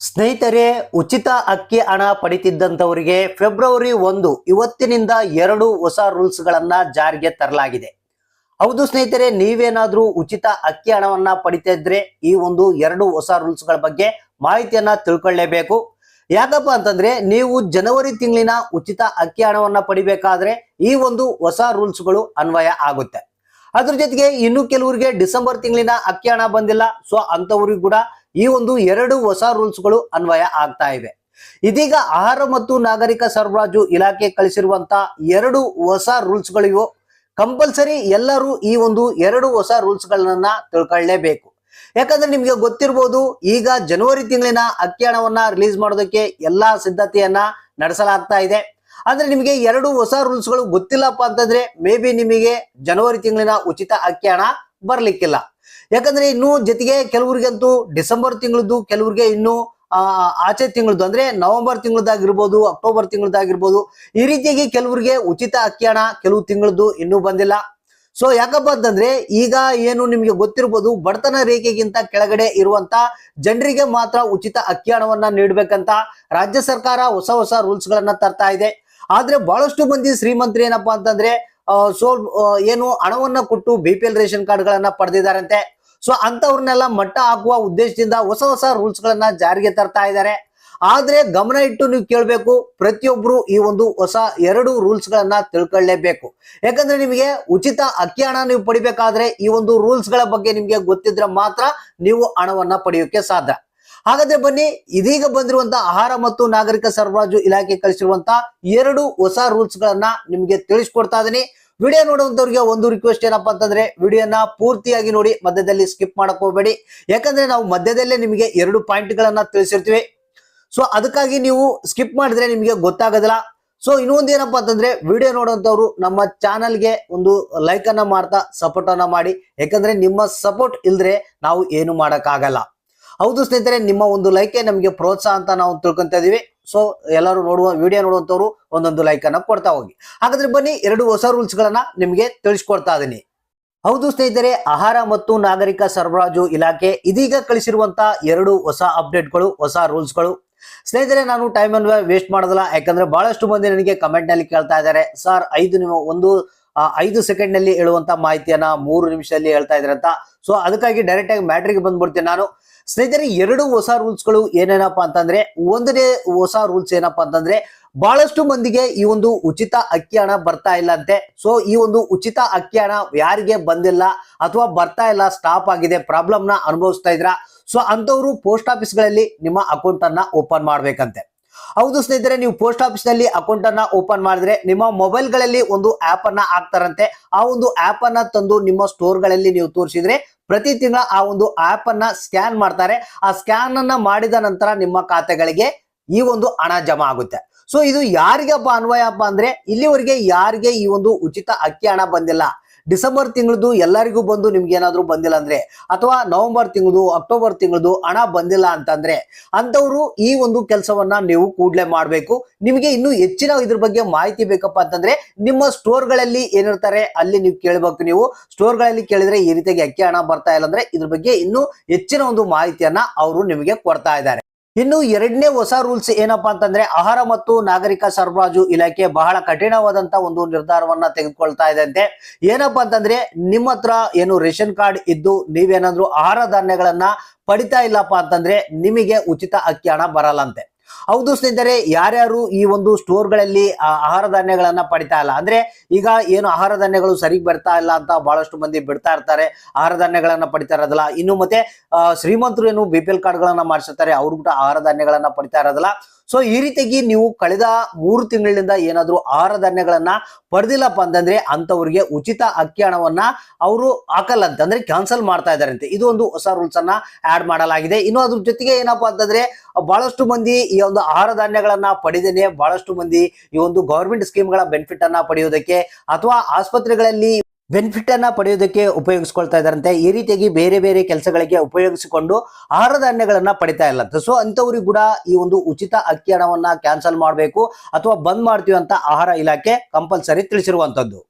ಸ್ನೇಹಿತರೆ, ಉಚಿತ ಅಕ್ಕಿ ಹಣ ಪಡಿತಿದ್ದಂಥವರಿಗೆ ಫೆಬ್ರವರಿ ಒಂದು ಇವತ್ತಿನಿಂದ ಎರಡು ಹೊಸ ರೂಲ್ಸ್ ಗಳನ್ನ ಜಾರಿಗೆ ತರಲಾಗಿದೆ. ಹೌದು ಸ್ನೇಹಿತರೆ, ನೀವೇನಾದ್ರೂ ಉಚಿತ ಅಕ್ಕಿ ಹಣವನ್ನ ಪಡಿತಾ ಇದ್ರೆ ಈ ಒಂದು ಎರಡು ಹೊಸ ರೂಲ್ಸ್ಗಳ ಬಗ್ಗೆ ಮಾಹಿತಿಯನ್ನ ತಿಳ್ಕೊಳ್ಳೇಬೇಕು. ಯಾಕಪ್ಪ ಅಂತಂದ್ರೆ, ನೀವು ಜನವರಿ ತಿಂಗಳಿನ ಉಚಿತ ಅಕ್ಕಿ ಹಣವನ್ನ ಪಡಿಬೇಕಾದ್ರೆ ಈ ಒಂದು ಹೊಸ ರೂಲ್ಸ್ಗಳು ಅನ್ವಯ ಆಗುತ್ತೆ. ಅದ್ರ ಜೊತೆಗೆ ಇನ್ನು ಕೆಲವರಿಗೆ ಡಿಸೆಂಬರ್ ತಿಂಗಳಿನ ಅಕ್ಕಿ ಹಣ ಬಂದಿಲ್ಲ, ಸೊ ಅಂತವ್ರಿಗೂ ಕೂಡ ಈ ಒಂದು ಎರಡು ಹೊಸ ರೂಲ್ಸ್ಗಳು ಅನ್ವಯ ಆಗ್ತಾ ಇವೆ. ಇದೀಗ ಆಹಾರ ಮತ್ತು ನಾಗರಿಕ ಸರಬರಾಜು ಇಲಾಖೆ ಕಳಿಸಿರುವಂತ ಎರಡು ಹೊಸ ರೂಲ್ಸ್ ಗಳಿವು ಕಂಪಲ್ಸರಿ ಎಲ್ಲರೂ ಈ ಒಂದು ಎರಡು ಹೊಸ ರೂಲ್ಸ್ ಗಳನ್ನ ತಿಳ್ಕೊಳ್ಳೇಬೇಕು. ಯಾಕಂದ್ರೆ ನಿಮ್ಗೆ ಗೊತ್ತಿರ್ಬೋದು, ಈಗ ಜನವರಿ ತಿಂಗಳಿನ ಅಕ್ಕಿ ಹಣವನ್ನ ರಿಲೀಸ್ ಮಾಡೋದಕ್ಕೆ ಎಲ್ಲಾ ಸಿದ್ಧತೆಯನ್ನ ನಡೆಸಲಾಗ್ತಾ ಇದೆ. ಆದ್ರೆ ನಿಮಗೆ ಎರಡು ಹೊಸ ರೂಲ್ಸ್ಗಳು ಗೊತ್ತಿಲ್ಲಪ್ಪ ಅಂತಂದ್ರೆ, ಮೇ ಬಿ ನಿಮಗೆ ಜನವರಿ ತಿಂಗಳಿನ ಉಚಿತ ಅಕ್ಕಿ ಹಣ ಬರ್ಲಿಕ್ಕಿಲ್ಲ. ಯಾಕಂದ್ರೆ ಇನ್ನು ಜೊತೆಗೆ ಕೆಲವ್ರಿಗಂತೂ ಡಿಸೆಂಬರ್ ತಿಂಗಳದ್ದು, ಕೆಲವರಿಗೆ ಇನ್ನು ಆಚೆ ತಿಂಗಳದ್ದು, ಅಂದ್ರೆ ನವೆಂಬರ್ ತಿಂಗಳದಾಗಿರ್ಬೋದು ಅಕ್ಟೋಬರ್ ತಿಂಗಳದಾಗಿರ್ಬೋದು ಈ ರೀತಿಯಾಗಿ ಕೆಲವರಿಗೆ ಉಚಿತ ಅಕ್ಕಿ ಹಣ ಕೆಲವು ತಿಂಗಳದ್ದು ಇನ್ನೂ ಬಂದಿಲ್ಲ. ಸೊ ಯಾಕಪ್ಪ ಅಂತಂದ್ರೆ ಈಗ ಏನು ನಿಮ್ಗೆ ಗೊತ್ತಿರ್ಬೋದು, ಬಡತನ ರೇಖೆಗಿಂತ ಕೆಳಗಡೆ ಇರುವಂತ ಜನರಿಗೆ ಮಾತ್ರ ಉಚಿತ ಅಕ್ಕಿ ಹಣವನ್ನ ನೀಡ್ಬೇಕಂತ ರಾಜ್ಯ ಸರ್ಕಾರ ಹೊಸ ಹೊಸ ರೂಲ್ಸ್ ಗಳನ್ನ ತರ್ತಾ ಇದೆ. ಆದ್ರೆ ಬಹಳಷ್ಟು ಮಂದಿ ಶ್ರೀಮಂತರು ಏನಪ್ಪಾ ಅಂತಂದ್ರೆ ಸೊ ಏನು ಹಣವನ್ನ ಕೊಟ್ಟು B P L ration card ಗಳನ್ನ ಪಡೆದಿದ್ದಾರಂತೆ. ಸೊ ಅಂತವ್ರನ್ನೆಲ್ಲ ಮಟ್ಟ ಹಾಕುವ ಉದ್ದೇಶದಿಂದ ಹೊಸ ಹೊಸ ರೂಲ್ಸ್ ಗಳನ್ನ ಜಾರಿಗೆ ತರ್ತಾ ಇದ್ದಾರೆ. ಆದ್ರೆ ಗಮನ ಇಟ್ಟು ನೀವು ಕೇಳಬೇಕು, ಪ್ರತಿಯೊಬ್ರು ಈ ಒಂದು ಹೊಸ ಎರಡು ರೂಲ್ಸ್ ಗಳನ್ನ ತಿಳ್ಕೊಳ್ಳೇಬೇಕು. ಯಾಕಂದ್ರೆ ನಿಮಗೆ ಉಚಿತ ಅಕ್ಕಿ ಹಣ ನೀವು ಪಡಿಬೇಕಾದ್ರೆ ಈ ಒಂದು ರೂಲ್ಸ್ಗಳ ಬಗ್ಗೆ ನಿಮ್ಗೆ ಗೊತ್ತಿದ್ರೆ ಮಾತ್ರ ನೀವು ಹಣವನ್ನ ಪಡೆಯೋಕೆ ಸಾಧ್ಯ. ಹಾಗಾದ್ರೆ ಬನ್ನಿ, ಇದೀಗ ಬಂದಿರುವಂತಹ ಆಹಾರ ಮತ್ತು ನಾಗರಿಕ ಸರಬರಾಜು ಇಲಾಖೆ ಕಳಿಸಿರುವಂತಹ ಎರಡು ಹೊಸ ರೂಲ್ಸ್ ಗಳನ್ನ ನಿಮ್ಗೆ ತಿಳಿಸ್ಕೊಡ್ತಾ ಇದೀನಿ. ವಿಡಿಯೋ ನೋಡುವಂತವ್ರಿಗೆ ಒಂದು ರಿಕ್ವೆಸ್ಟ್ ಏನಪ್ಪಾ ಅಂತಂದ್ರೆ ವಿಡಿಯೋನ ಪೂರ್ತಿಯಾಗಿ ನೋಡಿ, ಮಧ್ಯದಲ್ಲಿ ಸ್ಕಿಪ್ ಮಾಡಕ್ ಹೋಗ್ಬೇಡಿ. ಯಾಕಂದ್ರೆ ನಾವು ಮಧ್ಯದಲ್ಲೇ ನಿಮಗೆ ಎರಡು ಪಾಯಿಂಟ್ ಗಳನ್ನ ತಿಳಿಸಿರ್ತೀವಿ. ಸೊ ಅದಕ್ಕಾಗಿ ನೀವು ಸ್ಕಿಪ್ ಮಾಡಿದ್ರೆ ನಿಮಗೆ ಗೊತ್ತಾಗೋದಿಲ್ಲ. ಸೊ ಇನ್ನೊಂದು ಏನಪ್ಪಾ ಅಂತಂದ್ರೆ ವಿಡಿಯೋ ನೋಡುವಂತವ್ರು ನಮ್ಮ ಚಾನಲ್ಗೆ ಒಂದು ಲೈಕ್ ಅನ್ನ ಮಾಡ್ತಾ ಸಪೋರ್ಟ್ ಅನ್ನ ಮಾಡಿ. ಯಾಕಂದ್ರೆ ನಿಮ್ಮ ಸಪೋರ್ಟ್ ಇಲ್ದ್ರೆ ನಾವು ಏನು ಮಾಡಕ್ಕಾಗಲ್ಲ. ಹೌದು ಸ್ನೇಹಿತರೆ, ನಿಮ್ಮ ಒಂದು ಲೈಕೆ ನಮಗೆ ಪ್ರೋತ್ಸಾಹ ಅಂತ ನಾವು ತಿಳ್ಕೊಂತ ಇದೀವಿ. ಸೊ ಎಲ್ಲರೂ ನೋಡುವ ವಿಡಿಯೋ ನೋಡುವಂತವ್ರು ಒಂದೊಂದು ಲೈಕ್ ಅನ್ನ ಕೊಡ್ತಾ ಹೋಗಿ. ಹಾಗಾದ್ರೆ ಬನ್ನಿ, ಎರಡು ಹೊಸ ರೂಲ್ಸ್ ಗಳನ್ನ ನಿಮಗೆ ತಿಳಿಸ್ಕೊಡ್ತಾ ಇದೀನಿ. ಹೌದು ಸ್ನೇಹಿತರೆ, ಆಹಾರ ಮತ್ತು ನಾಗರಿಕ ಸರಬರಾಜು ಇಲಾಖೆ ಇದೀಗ ಕಳಿಸಿರುವಂತ ಎರಡು ಹೊಸ ಅಪ್ಡೇಟ್ಗಳು ಹೊಸ ರೂಲ್ಸ್ಗಳು ಸ್ನೇಹಿತರೆ, ನಾನು ಟೈಮ್ ಅನ್ನು ವೇಸ್ಟ್ ಮಾಡೋದಿಲ್ಲ, ಯಾಕಂದ್ರೆ ಬಹಳಷ್ಟು ಮಂದಿ ನನಗೆ ಕಮೆಂಟ್ನಲ್ಲಿ ಕೇಳ್ತಾ ಇದ್ದಾರೆ. ಸರ್ ಐದು ನಿಮ್ಮ ಒಂದು ಐದು ಸೆಕೆಂಡ್ನಲ್ಲಿ ಹೇಳುವಂತ ಮಾಹಿತಿಯನ್ನ ಮೂರು ನಿಮಿಷದಲ್ಲಿ ಹೇಳ್ತಾ ಇದ್ರಂತ ಸೊ ಅದಕ್ಕಾಗಿ ಡೈರೆಕ್ಟ್ ಆಗಿ ಮ್ಯಾಟ್ರಿಗೆ ಬಂದ್ಬಿಡ್ತೀನಿ ನಾನು. ಸ್ನೇಹಿತರೆ, ಎರಡು ಹೊಸ ರೂಲ್ಸ್ಗಳು ಏನೇನಪ್ಪಾ ಅಂತಂದ್ರೆ, ಒಂದನೇ ಹೊಸ ರೂಲ್ಸ್ ಏನಪ್ಪಾ ಅಂತಂದ್ರೆ, ಬಹಳಷ್ಟು ಮಂದಿಗೆ ಈ ಒಂದು ಉಚಿತ ಅಕ್ಕಿ ಹಣ ಬರ್ತಾ ಇಲ್ಲ ಅಂತೆ ಸೊ ಈ ಒಂದು ಉಚಿತ ಅಕ್ಕಿ ಹಣ ಯಾರಿಗೆ ಬಂದಿಲ್ಲ ಅಥವಾ ಬರ್ತಾ ಇಲ್ಲ ಸ್ಟಾಪ್ ಆಗಿದೆ ಪ್ರಾಬ್ಲಮ್ನ ಅನುಭವಿಸ್ತಾ ಇದ್ರ ಸೊ ಅಂತವ್ರು ಪೋಸ್ಟ್ ಆಫೀಸ್ಗಳಲ್ಲಿ ನಿಮ್ಮ ಅಕೌಂಟ್ ಅನ್ನ ಓಪನ್ ಮಾಡ್ಬೇಕಂತೆ. ಹೌದು ಸ್ನೇಹಿತರೆ, ನೀವು ಪೋಸ್ಟ್ ಆಫೀಸ್ನಲ್ಲಿ ಅಕೌಂಟ್ ಅನ್ನ ಓಪನ್ ಮಾಡಿದ್ರೆ ನಿಮ್ಮ ಮೊಬೈಲ್ಗಳಲ್ಲಿ ಒಂದು ಆಪ್ ಅನ್ನ ಹಾಕ್ತಾರಂತೆ. ಆ ಒಂದು ಆಪ್ ಅನ್ನ ತಂದು ನಿಮ್ಮ ಸ್ಟೋರ್ಗಳಲ್ಲಿ ನೀವು ತೋರಿಸಿದ್ರೆ ಪ್ರತಿ ತಿಂಗಳ ಆ ಒಂದು ಆಪ್ ಅನ್ನ ಸ್ಕ್ಯಾನ್ ಮಾಡ್ತಾರೆ. ಆ ಸ್ಕ್ಯಾನ್ ಅನ್ನ ಮಾಡಿದ ನಂತರ ನಿಮ್ಮ ಖಾತೆಗಳಿಗೆ ಈ ಒಂದು ಹಣ ಜಮಾ ಆಗುತ್ತೆ. ಸೊ ಇದು ಯಾರಿಗಪ್ಪ ಅನ್ವಯಪ್ಪ ಅಂದ್ರೆ ಇಲ್ಲಿವರೆಗೆ ಯಾರಿಗೆ ಈ ಒಂದು ಉಚಿತ ಅಕ್ಕಿ ಹಣ ಬಂದಿಲ್ಲ. ಡಿಸೆಂಬರ್ ತಿಂಗಳದು ಎಲ್ಲರಿಗೂ ಬಂದು ನಿಮ್ಗೆ ಏನಾದ್ರು ಬಂದಿಲ್ಲ ಅಂದ್ರೆ, ಅಥವಾ ನವೆಂಬರ್ ತಿಂಗಳದು, ಅಕ್ಟೋಬರ್ ತಿಂಗಳದು ಹಣ ಬಂದಿಲ್ಲ ಅಂತಂದ್ರೆ, ಅಂತವ್ರು ಈ ಒಂದು ಕೆಲಸವನ್ನ ನೀವು ಕೂಡ್ಲೆ ಮಾಡ್ಬೇಕು. ನಿಮಗೆ ಇನ್ನು ಹೆಚ್ಚಿನ ಇದ್ರ ಬಗ್ಗೆ ಮಾಹಿತಿ ಬೇಕಪ್ಪ ಅಂತಂದ್ರೆ, ನಿಮ್ಮ ಸ್ಟೋರ್ಗಳಲ್ಲಿ ಏನಿರ್ತಾರೆ ಅಲ್ಲಿ ನೀವು ಕೇಳಬೇಕು ನೀವು. ಸ್ಟೋರ್ಗಳಲ್ಲಿ ಕೇಳಿದ್ರೆ ಈ ರೀತಿಯಾಗಿ ಅಕ್ಕಿ ಹಣ ಬರ್ತಾ ಇಲ್ಲ ಅಂದ್ರೆ ಇದ್ರ ಬಗ್ಗೆ ಇನ್ನೂ ಹೆಚ್ಚಿನ ಒಂದು ಮಾಹಿತಿಯನ್ನ ಅವರು ನಿಮಗೆ ಕೊಡ್ತಾ ಇದ್ದಾರೆ. ಇನ್ನು ಎರಡನೇ ಹೊಸ ರೂಲ್ಸ್ ಏನಪ್ಪಾ ಅಂತಂದ್ರೆ ಆಹಾರ ಮತ್ತು ನಾಗರಿಕ ಸರಬರಾಜು ಇಲಾಖೆ ಬಹಳ ಕಠಿಣವಾದಂತ ಒಂದು ನಿರ್ಧಾರವನ್ನ ತೆಗೆದುಕೊಳ್ತಾ ಇದೆ ಅಂತೆ ಏನಪ್ಪಾ ಅಂತಂದ್ರೆ ನಿಮ್ಮ ಹತ್ರ ಏನು ರೇಷನ್ ಕಾರ್ಡ್ ಇದ್ದು ನೀವೇನಾದ್ರೂ ಆಹಾರ ಧಾನ್ಯಗಳನ್ನ ಪಡಿತಾ ಇಲ್ಲಪ್ಪ ಅಂತಂದ್ರೆ ನಿಮಗೆ ಉಚಿತ ಅಕ್ಕಿ ಹಣ ಬರಲ್ಲಂತೆ. ಹೌದು ಸ್ನೇಹಿತರೆ, ಯಾರ್ಯಾರು ಈ ಒಂದು ಸ್ಟೋರ್ಗಳಲ್ಲಿ ಆಹಾರ ಧಾನ್ಯಗಳನ್ನ ಪಡಿತಾ ಇಲ್ಲ, ಅಂದ್ರೆ ಈಗ ಏನು ಆಹಾರ ಧಾನ್ಯಗಳು ಸರಿಗ್ ಬರ್ತಾ ಇಲ್ಲ ಅಂತ ಬಹಳಷ್ಟು ಮಂದಿ ಬಿಡ್ತಾ ಇರ್ತಾರೆ, ಆಹಾರ ಧಾನ್ಯಗಳನ್ನ ಪಡಿತಾ ಇರೋದಿಲ್ಲ. ಇನ್ನು ಮತ್ತೆ ಶ್ರೀಮಂತರು ಏನು ಬಿ ಪಿ ಎಲ್ ಕಾರ್ಡ್ಗಳನ್ನ ಮಾಡಿಸಿರ್ತಾರೆ, ಅವ್ರು ಕೂಡ ಆಹಾರ ಧಾನ್ಯಗಳನ್ನ ಪಡಿತಾ ಇರೋದಿಲ್ಲ. ಸೊ ಈ ರೀತಿಯಾಗಿ ನೀವು ಕಳೆದ ಮೂರು ತಿಂಗಳಿಂದ ಏನಾದರೂ ಆಹಾರ ಧಾನ್ಯಗಳನ್ನ ಪಡೆದಿಲ್ಲಪ್ಪ ಅಂತಂದ್ರೆ ಅಂತವ್ರಿಗೆ ಉಚಿತ ಅಕ್ಕಿ ಹಣವನ್ನ ಅವರು ಹಾಕಲ್ಲಂತೆ. ಅಂದ್ರೆ ಕ್ಯಾನ್ಸಲ್ ಮಾಡ್ತಾ ಇದಾರಂತೆ ಇದು ಒಂದು ಹೊಸ ರೂಲ್ಸ್ ಅನ್ನ ಆಡ್ ಮಾಡಲಾಗಿದೆ. ಇನ್ನು ಅದ್ರ ಜೊತೆಗೆ ಏನಪ್ಪಾ ಅಂತಂದ್ರೆ ಬಹಳಷ್ಟು ಮಂದಿ ಈ ಒಂದು ಆಹಾರ ಧಾನ್ಯಗಳನ್ನ ಪಡೆದೇನೆ ಬಹಳಷ್ಟು ಮಂದಿ ಈ ಒಂದು ಗವರ್ಮೆಂಟ್ ಸ್ಕೀಮ್ಗಳ ಬೆನಿಫಿಟ್ ಅನ್ನ ಪಡೆಯೋದಕ್ಕೆ ಅಥವಾ ಆಸ್ಪತ್ರೆಗಳಲ್ಲಿ ಬೆನಿಫಿಟ್ ಅನ್ನ ಪಡೆಯೋದಕ್ಕೆ ಉಪಯೋಗಿಸ್ಕೊಳ್ತಾ ಇದ್ದಾರಂತೆ. ಈ ರೀತಿಯಾಗಿ ಬೇರೆ ಬೇರೆ ಕೆಲಸಗಳಿಗೆ ಉಪಯೋಗಿಸಿಕೊಂಡು ಆಹಾರ ಧಾನ್ಯಗಳನ್ನ ಪಡಿತಾ ಇಲ್ಲಂತೆ ಸೊ ಅಂತವ್ರಿಗೆ ಕೂಡ ಈ ಒಂದು ಉಚಿತ ಅಕ್ಕಿ ಹಣವನ್ನ ಕ್ಯಾನ್ಸಲ್ ಮಾಡಬೇಕು ಅಥವಾ ಬಂದ್ ಮಾಡ್ತೀವಿ ಅಂತ ಆಹಾರ ಇಲಾಖೆ ಕಂಪಲ್ಸರಿ ತಿಳಿಸಿರುವಂತದ್ದು